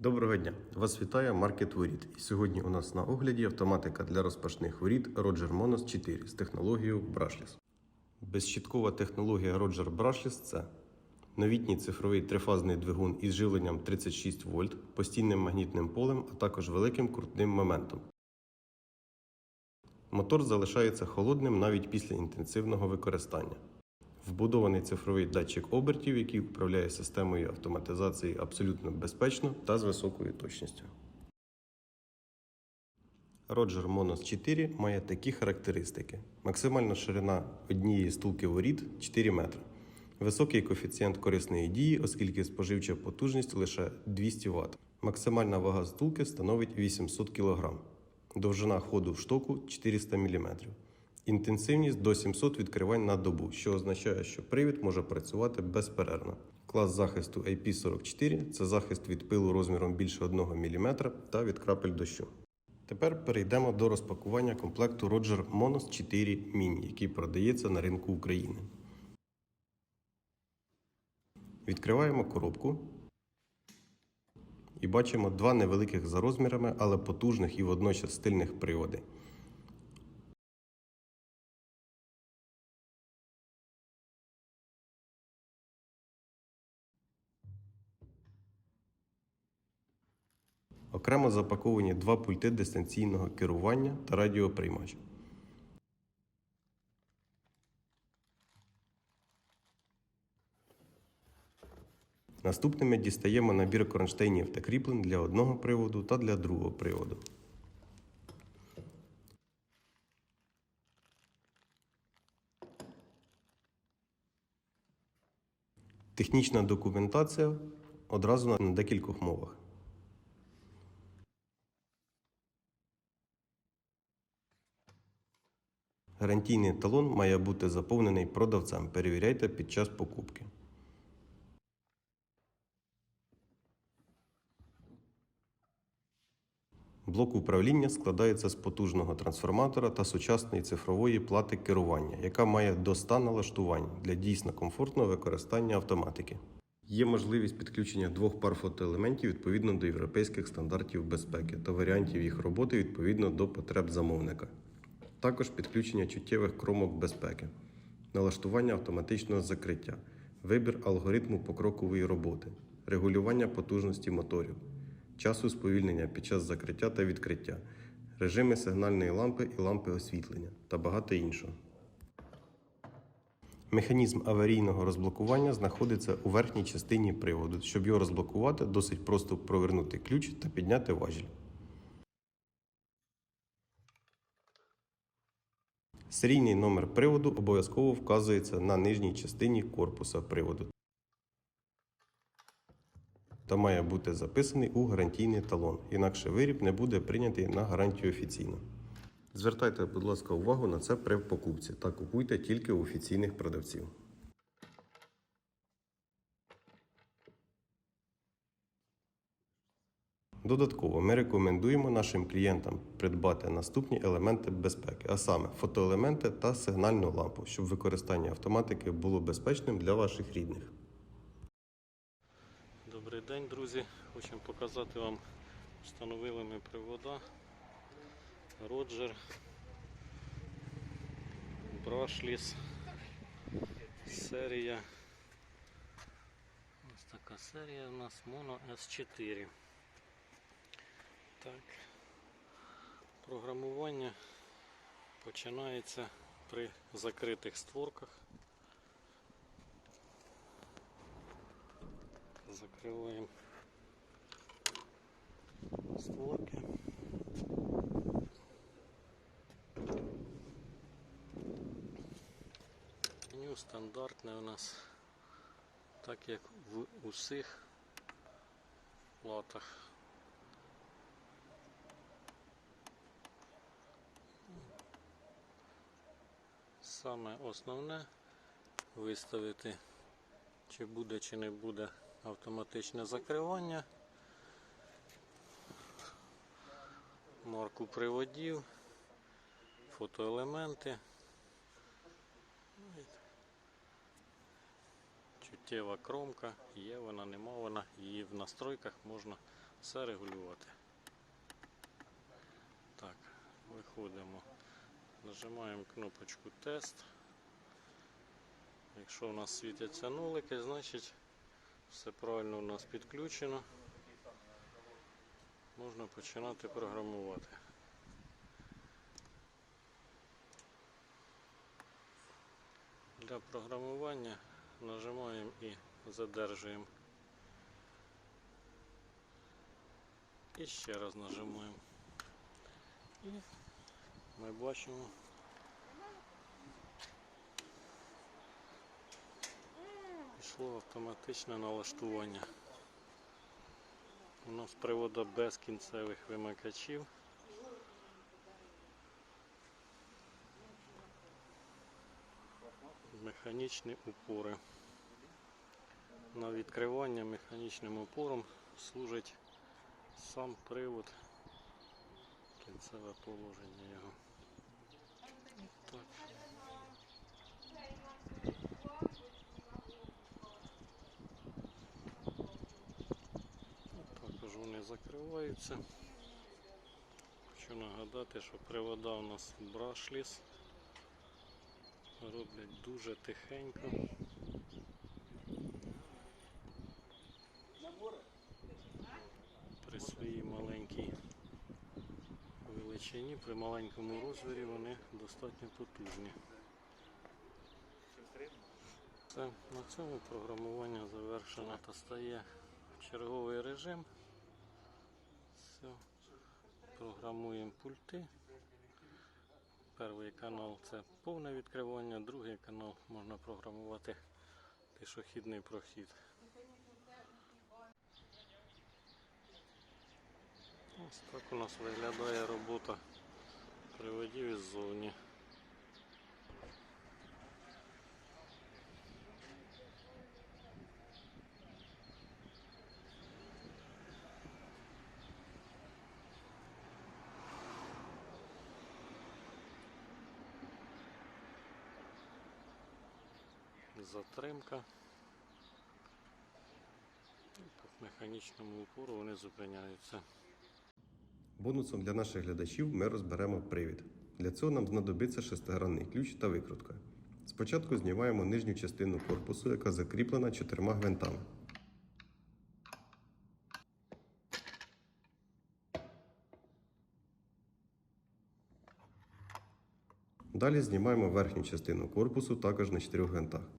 Доброго дня! Вас вітає Маркет Воріт. І сьогодні у нас на огляді автоматика для розпашних воріт Roger Monos 4 з технологією Brushless. Безщіткова технологія Roger Brushless – це новітній цифровий трифазний двигун із живленням 36 вольт, постійним магнітним полем, а також великим крутним моментом. Мотор залишається холодним навіть після інтенсивного використання. Вбудований цифровий датчик обертів, який управляє системою автоматизації абсолютно безпечно та з високою точністю. Roger Monos 4 має такі характеристики: максимальна ширина однієї стулки воріт 4 метри, високий коефіцієнт корисної дії, оскільки споживча потужність лише 200 Вт. Максимальна вага стулки становить 800 кг, довжина ходу в штоку 400 мм. Інтенсивність до 700 відкривань на добу, що означає, що привід може працювати безперервно. Клас захисту IP44 це захист від пилу розміром більше 1 мм та від крапель дощу. Тепер перейдемо до розпакування комплекту Roger Monos 4 Mini, який продається на ринку України. Відкриваємо коробку і бачимо два невеликих за розмірами, але потужних і водночас стильних приводи. Окремо запаковані два пульти дистанційного керування та радіоприймач. Наступними дістаємо набір кронштейнів та кріплень для одного приводу та для другого приводу. Технічна документація одразу на декількох мовах. Гарантійний талон має бути заповнений продавцем. Перевіряйте під час покупки. Блок управління складається з потужного трансформатора та сучасної цифрової плати керування, яка має до 100 налаштувань для дійсно комфортного використання автоматики. Є можливість підключення двох пар фотоелементів відповідно до європейських стандартів безпеки та варіантів їх роботи відповідно до потреб замовника. Також підключення чуттєвих кромок безпеки, налаштування автоматичного закриття, вибір алгоритму покрокової роботи, регулювання потужності моторів, часу сповільнення під час закриття та відкриття, режими сигнальної лампи і лампи освітлення та багато іншого. Механізм аварійного розблокування знаходиться у верхній частині приводу. Щоб його розблокувати, досить просто провернути ключ та підняти важіль. Серійний номер приводу обов'язково вказується на нижній частині корпуса приводу та має бути записаний у гарантійний талон, інакше виріб не буде прийнятий на гарантію офіційно. Звертайте, будь ласка, увагу на це при покупці та купуйте тільки у офіційних продавців. Додатково ми рекомендуємо нашим клієнтам придбати наступні елементи безпеки, а саме фотоелементи та сигнальну лампу, щоб використання автоматики було безпечним для ваших рідних. Добрий день, друзі. Хочемо показати вам встановили ми привода Roger Brushless серія. Ось така серія у нас Mono S4. Так. Програмування починається при закритих створках. Закриваємо створки. Меню стандартне у нас, так як в усіх платах. Саме основне виставити, чи буде, чи не буде автоматичне закривання. марку приводів, фотоелементи. Чуттєва кромка, є вона, нема вона, її в настройках можна все регулювати. Так, виходимо. Нажимаємо кнопочку тест. Якщо у нас світяться нулики, значить все правильно у нас підключено. Можна починати програмувати. Для програмування нажимаємо і задержуємо. І ще раз нажимаємо. Ми бачимо. Пішло автоматичне налаштування. У нас привода без кінцевих вимикачів. Механічні упори. На відкривання механічним упором служить сам привод, кінцеве положення його. Так. Також вони закриваються. Хочу нагадати, що привода у нас брашліс. Роблять дуже тихенько. При своїй маленькій величині, при маленькому розмірі вони достатньо потужні. Все, на цьому програмування завершено та стає черговий режим. Все. Програмуємо пульти. Перший канал це повне відкривання, другий канал можна програмувати пішохідний прохід. Ось так у нас виглядає робота приводів іззовні. Затримка. По механічному упору вони зупиняються. Бонусом для наших глядачів ми розберемо привід. Для цього нам знадобиться шестигранний ключ та викрутка. Спочатку знімаємо нижню частину корпусу, яка закріплена чотирма гвинтами. Далі знімаємо верхню частину корпусу також на чотирьох гвинтах.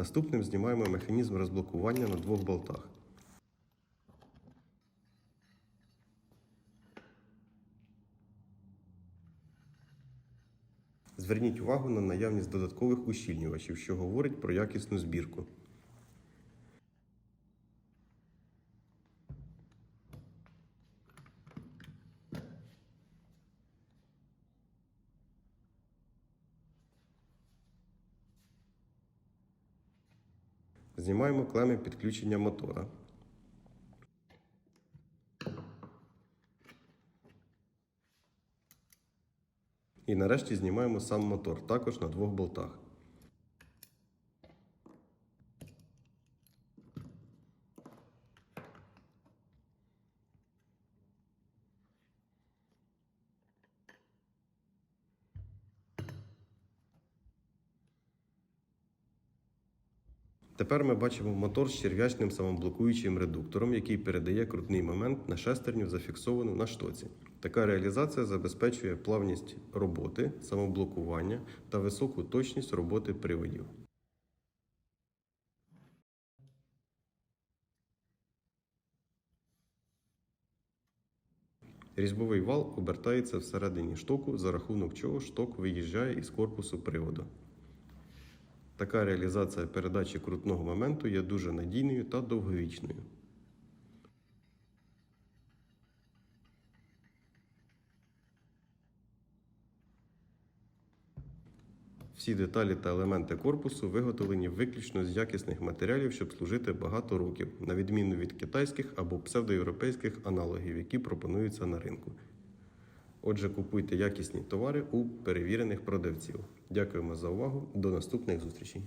Наступним знімаємо механізм розблокування на двох болтах. Зверніть увагу на наявність додаткових ущільнювачів, що говорить про якісну збірку. Знімаємо клеми підключення мотора. І нарешті знімаємо сам мотор, також на двох болтах. Тепер ми бачимо мотор з черв'ячним самоблокуючим редуктором, який передає крутний момент на шестерню, зафіксовану на штоці. Така реалізація забезпечує плавність роботи, самоблокування та високу точність роботи приводів. Різьбовий вал обертається всередині штоку, за рахунок чого шток виїжджає із корпусу приводу. Така реалізація передачі крутного моменту є дуже надійною та довговічною. Всі деталі та елементи корпусу виготовлені виключно з якісних матеріалів, щоб служити багато років, на відміну від китайських або псевдоєвропейських аналогів, які пропонуються на ринку. Отже, купуйте якісні товари у перевірених продавців. Дякуємо за увагу. До наступних зустрічей.